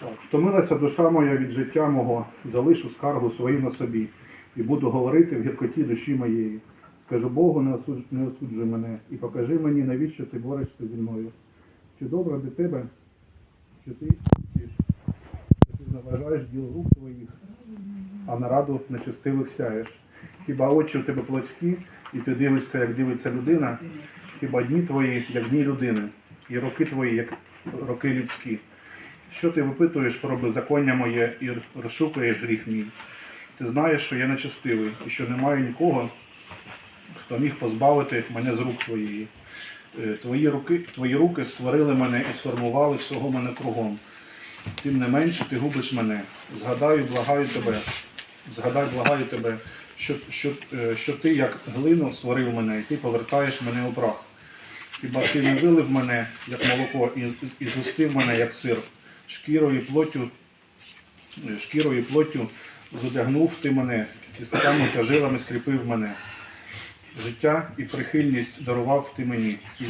Так, Втомилася душа моя від життя мого, залишу скаргу свою на собі, і буду говорити в гіркоті душі моєї. Скажу Богу, не осуджуй, не осуджуй мене, і покажи мені, навіщо ти борешся зі мною. Чи добре для тебе, що ти вчиш, що ти заважаєш діл рук твоїх, а на раду нечестивих сяєш. Хіба очі у тебе плотські, і ти дивишся, як дивиться людина, хіба дні твої, як дні людини, і роки твої, як роки людські. Що ти випитуєш про беззаконня моє і розшукуєш гріх мій? Ти знаєш, що я нечестивий, і що немає нікого, хто міг позбавити мене з рук твоєї. Е, Твої руки, твої руки створили мене і сформували всього мене кругом. Тим не менше ти губиш мене. Згадаю, благаю тебе. Згадай, благаю тебе, що, що, е, що ти, як глину, створив мене, і ти повертаєш мене у прах. Хіба ти не вилив мене, як молоко, і, згустив мене, як сир, шкірою і плоттю, е, шкірою плоттю задягнув ти мене, кістками та жилами скріпив мене. Життя і прихильність дарував ти мені, і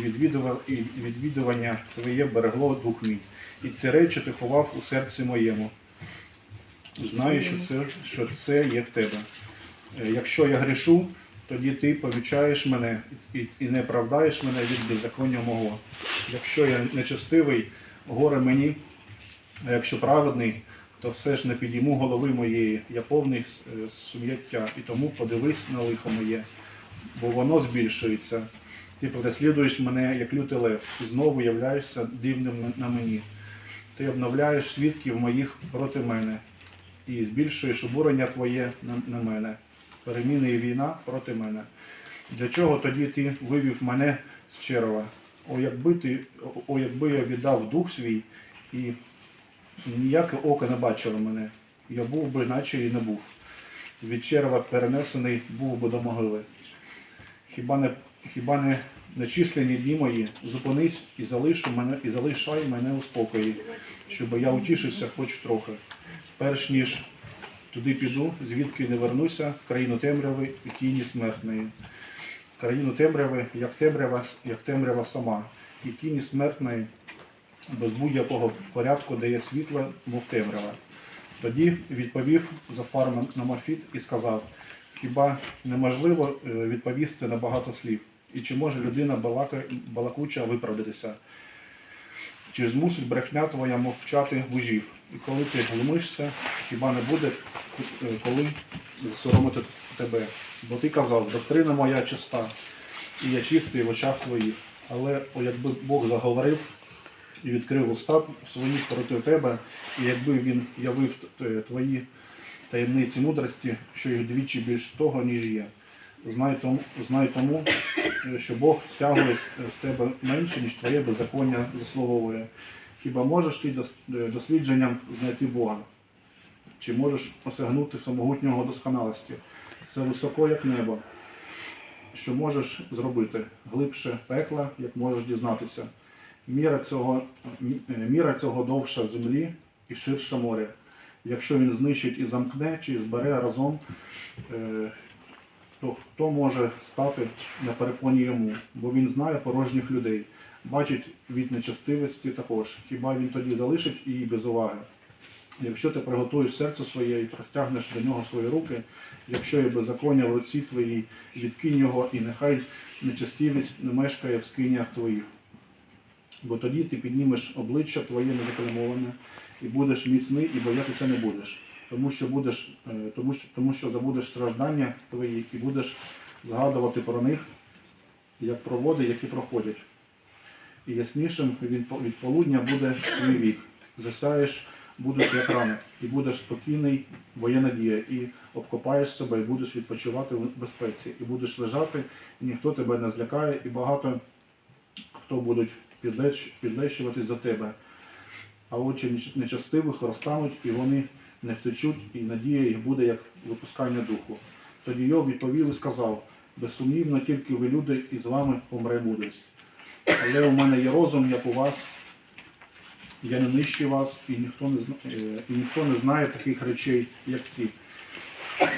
і відвідування твоє берегло дух мій. І ці речі ти ховав у серці моєму. Знаю, що це, що це є в тебе. Е, Якщо я грішу, тоді ти помічаєш мене і, і не правдаєш мене від беззаконня мого. Якщо я нечестивий, горе мені, а якщо праведний, то все ж не підійму голови моєї, я повний е, сум'яття, і тому подивись на лихо моє, бо воно збільшується. Ти переслідуєш мене, як лютий лев, і знову являєшся дивним на мені. Ти обновляєш свідків моїх проти мене і збільшуєш обурення твоє на мене, переміни і війна проти мене. Для чого тоді ти вивів мене з черва? О, якби ти, о, якби я віддав дух свій, і ніяке око не бачило мене, я був би, наче і не був. Від черва перенесений був би до могили. Хіба не, хіба не нечислені дні мої, зупинись і залишу мене, і залишай мене у спокої, щоб я утішився хоч трохи. Перш ніж туди піду, звідки не вернуся, в країну темряви і тіні смертної. В країну темряви, як темрява, як темрява сама, і тіні смертної, без будь-якого порядку, де є світло, мов темрява. Тоді відповів Зафар Намафіт і сказав, хіба неможливо е, відповісти на багато слів? І чи може людина балакуча виправдатися? Чи змусить брехня твоя мовчати вужів? І коли ти глумишся, хіба не буде е, коли соромити тебе? Бо ти казав, доктрина моя чиста, і я чистий в очах твоїх. Але о, якби Бог заговорив і відкрив уста своїх проти тебе, і якби він явив твої таємниці мудрості, що їх двічі більш того, ніж є. Знай тому, знай тому, е, що Бог стягує з- з тебе менше, ніж твоє беззаконня заслуговує. Хіба можеш ти е, дослідженням знайти Бога? Чи можеш осягнути самогутнього досконалості? Це високо, як небо. Що можеш зробити? Глибше пекла, як можеш дізнатися. Міра цього, е, міра цього довша землі і ширше море. Якщо він знищить і замкне, чи збере разом, е, то хто може стати на перепоні йому? Бо він знає порожніх людей, бачить від нечестивості також. Хіба він тоді залишить її без уваги? Якщо ти приготуєш серце своє і простягнеш до нього свої руки, якщо є беззаконня в руці твоїй, відкинь його, і нехай нечестивість не мешкає в скинях твоїх. Бо тоді ти піднімеш обличчя твоє незакремоване, і будеш міцний, і боятися не будеш. Тому що будеш, е, тому що, тому що забудеш страждання твої і будеш згадувати про них, як про води, які проходять. І яснішим від, полудня буде твій вік. Засяєш, будеш як ранок, і будеш спокійний, бо є надія, і обкопаєш себе, і будеш відпочивати в безпеці, і будеш лежати, і ніхто тебе не злякає, і багато хто будуть підлеч, підлещуватись до тебе. А очі неч- нечестивих розтануть, і вони не втечуть, і надія їх буде як випускання духу. Тоді Йов відповів і сказав: безсумнівно, тільки ви люди, і з вами помре мудрість. Але у мене є розум, як у вас, я не нищу вас, і ніхто не, е, і ніхто не знає таких речей, як ці.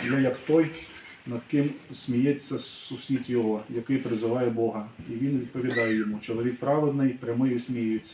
Я як той, над ким сміється сусід його, який призиває Бога. І він відповідає йому: чоловік праведний, прямий і сміюється.